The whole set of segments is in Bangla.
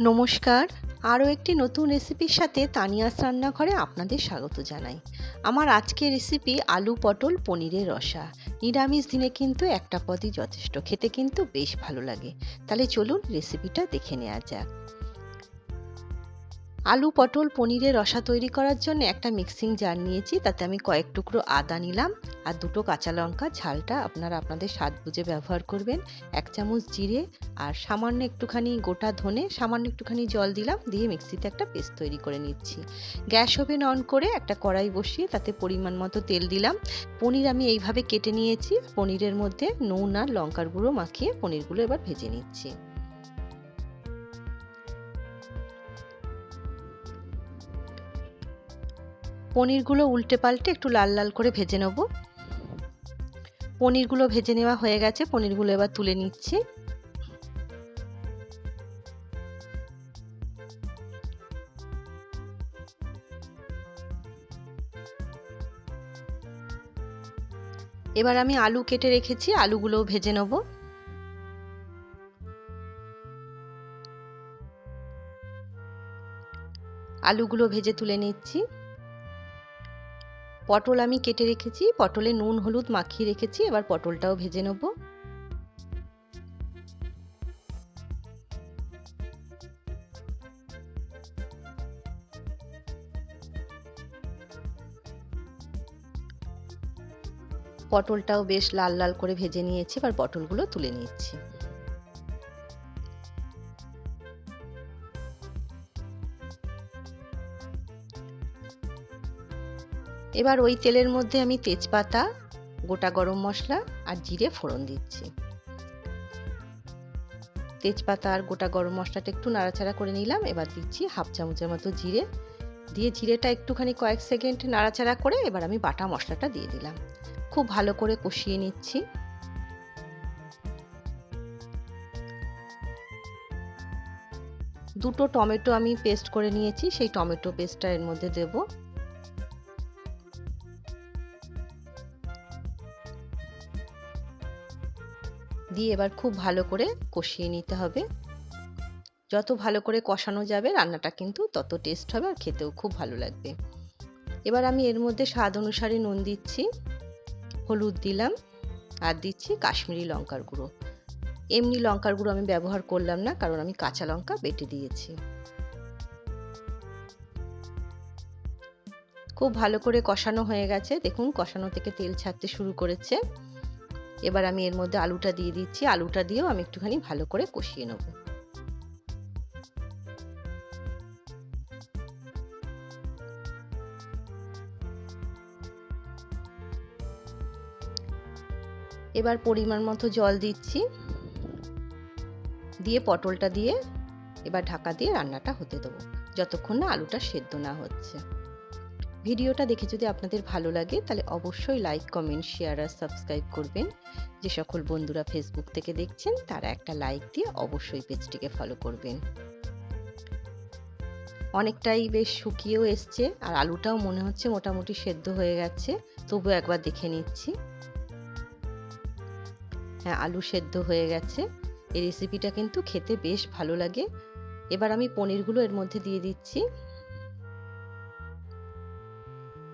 নমস্কার। আরও একটি নতুন রেসিপির সাথে তানিয়াস রান্নাঘরে আপনাদের স্বাগত জানাই। আমার আজকের রেসিপি আলু পটল পনিরের রসা। নিরামিষ দিনে কিন্তু একটা পদই যথেষ্ট, খেতে কিন্তু বেশ ভালো লাগে। তাহলে চলুন রেসিপিটা দেখে নেওয়া যাক। আলু, পটল, পনিরের রসা তৈরি করার জন্য একটা মিক্সিং জার নিয়েছি। তাতে আমি কয়েক টুকরো আদা নিলাম আর দুটো কাঁচা লঙ্কা। ঝালটা আপনারা আপনাদের স্বাদ বুঝে ব্যবহার করবেন। এক চামচ জিরে আর সামান্য একটুখানি গোটা ধনে, সামান্য একটুখানি জল দিলাম। দিয়ে মিক্সিতে একটা পেস্ট তৈরি করে নিচ্ছি। গ্যাস ওভেন অন করে একটা কড়াই বসিয়ে তাতে পরিমাণ মতো তেল দিলাম। পনির আমি এইভাবে কেটে নিয়েছি। পনিরের মধ্যে নুন আর লঙ্কার গুঁড়ো মাখিয়ে পনিরগুলো এবার ভেজে নিচ্ছি। পনিরগুলো উল্টে পাল্টে একটু লাল লাল করে ভেজে নেব। পনিরগুলো ভেজে নেওয়া হয়ে গেছে, পনিরগুলো এবার তুলে নিচ্ছি। এবার আমি আলু কেটে রেখেছি, আলুগুলোও ভেজে নেব। আলুগুলো ভেজে তুলে নিচ্ছি। পটল আমি কেটে রেখেছি, পটলে নুন, হলুদ মাখিয়ে রেখেছি, এবার পটলটাও ভেজে নেব। পটলটাও বেশ লাল লাল করে ভেজে নিয়েছি, এবার পটলগুলো তুলে নিচ্ছি। এবার ওই তেলের মধ্যে আমি তেজপাতা, গোটা গরম মশলা আর জিরে ফোড়ন দিচ্ছি। তেজপাতা আর গোটা গরম মশলাটা একটু নাড়াচাড়া করে নিলাম, এবার দিচ্ছি হাফ চামচের মতো জিরে। দিয়ে জিরেটা একটুখানি কয়েক সেকেন্ড নাড়াচাড়া করে এবার আমি বাটা মশলাটা দিয়ে দিলাম। খুব ভালো করে কষিয়ে নিচ্ছি। দুটো টমেটো আমি পেস্ট করে নিয়েছি, সেই টমেটো পেস্টটা এর মধ্যে দেবো। দিয়ে এবার খুব ভালো করে কষিয়ে নিতে হবে। যত ভালো করে কষানো যাবে, রান্নাটা কিন্তু তত টেস্ট হবে আর খেতেও খুব ভালো লাগবে। এবার আমি এর মধ্যে স্বাদ অনুসারে নুন দিচ্ছি, হলুদ দিলাম আর দিচ্ছি কাশ্মীরি লঙ্কার গুঁড়ো। এমনি লঙ্কার গুঁড়ো আমি ব্যবহার করলাম না, কারণ আমি কাঁচা লঙ্কা বেটে দিয়েছি। খুব ভালো করে কষানো হয়ে গেছে। দেখুন, কষানো থেকে তেল ছাড়তে শুরু করেছে। এবার আমি এর মধ্যে আলুটা দিয়ে দিচ্ছি। আলুটা দিয়েও আমি একটুখানি ভালো করে কষিয়ে নেব। এবার পরিমাণ মতো জল দিচ্ছি। দিয়ে পটলটা দিয়ে এবার ঢাকা দিয়ে রান্নাটা হতে দেবো। যতক্ষণ না আলুটা সেদ্ধ না হচ্ছে। ভিডিওটা দেখে যদি আপনাদের ভালো লাগে, তাহলে অবশ্যই লাইক কমেন্ট শেয়ার আর সাবস্ক্রাইব করবেন। যে সকল বন্ধুরা ফেসবুক থেকে দেখছেন, তারা একটা লাইক দিয়ে অবশ্যই পেজটিকে ফলো করবেন। অনেকটাই বেশ শুকিয়েও এসছে, আর আলুটাও মনে হচ্ছে মোটামুটি সেদ্ধ হয়ে গেছে তবু একবার দেখে নিচ্ছি। হ্যাঁ আলু সেদ্ধ হয়ে গেছে। এই রেসিপিটা কিন্তু খেতে বেশ ভালো লাগে। এবার আমি পনিরগুলো এর মধ্যে দিয়ে দিচ্ছি।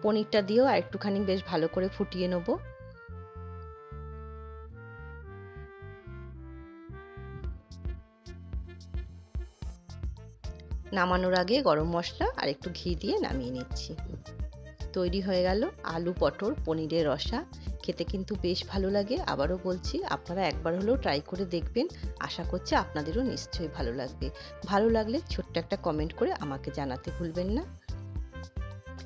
পনিরটা দিয়েও আর একটুখানি বেশ ভালো করে ফুটিয়ে নেব। নামানোর আগে গরম মশলা আর একটু ঘি দিয়ে নামিয়ে নিচ্ছি। তৈরি হয়ে গেল আলু, পটল, পনিরের রসা। খেতে কিন্তু বেশ ভালো লাগে। আবারও বলছি, আপনারা একবার হলেও ট্রাই করে দেখবেন। আশা করছি আপনাদেরও নিশ্চয়ই ভালো লাগবে। ভালো লাগলে ছোট্ট একটা কমেন্ট করে আমাকে জানাতে ভুলবেন না।